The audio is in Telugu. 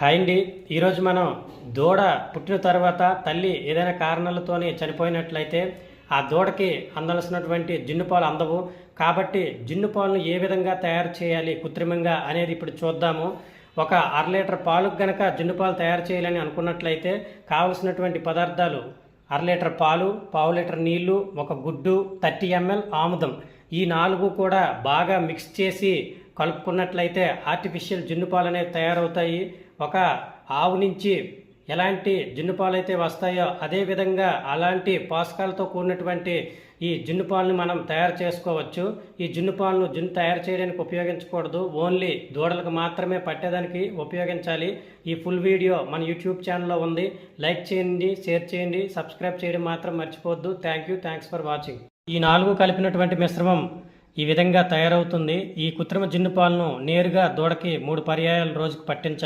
హాయ్ అండి. ఈరోజు మనం దూడ పుట్టిన తర్వాత తల్లి ఏదైనా కారణాలతోనే చనిపోయినట్లయితే ఆ దూడకి అందాల్సినటువంటి జిన్ను పాలు అందవు. కాబట్టి జిన్ను పాలను ఏ విధంగా తయారు చేయాలి కృత్రిమంగా అనేది ఇప్పుడు చూద్దాము. ఒక అర లీటర్ పాలకు గనక జిన్ను పాలు తయారు చేయాలని అనుకున్నట్లయితే కావలసినటువంటి పదార్థాలు అర లీటర్ పాలు పావు లీటర్ నీళ్ళు ఒక గుడ్డు థర్టీ ఎంఎల్ ఆముదం. ఈ నాలుగు కూడా బాగా మిక్స్ చేసి కలుపుకున్నట్లయితే ఆర్టిఫిషియల్ జున్ను పాలు అనేవి తయారవుతాయి. ఒక ఆవు నుంచి ఎలాంటి జున్ను పాలు అయితే వస్తాయో అదేవిధంగా అలాంటి పోషకాలతో కూడినటువంటి ఈ జున్ను పాలను మనం తయారు చేసుకోవచ్చు. ఈ జున్ను పాలను జున్ను తయారు చేయడానికి ఉపయోగించకూడదు. ఓన్లీ దూడలకు మాత్రమే పట్టేదానికి ఉపయోగించాలి. ఈ ఫుల్ వీడియో మన యూట్యూబ్ ఛానల్లో ఉంది. లైక్ చేయండి షేర్ చేయండి సబ్స్క్రైబ్ చేయడం మాత్రం మర్చిపోవద్దు. Thank you. Thanks for watching. ఈ నాలుగు కలిపినటువంటి మిశ్రమం ఈ విధంగా తయారవుతుంది. ఈ కృత్రిమ జిన్ను పాలను నేరుగా దూడకి మూడు పర్యాయాలు రోజుకు పట్టించాలి.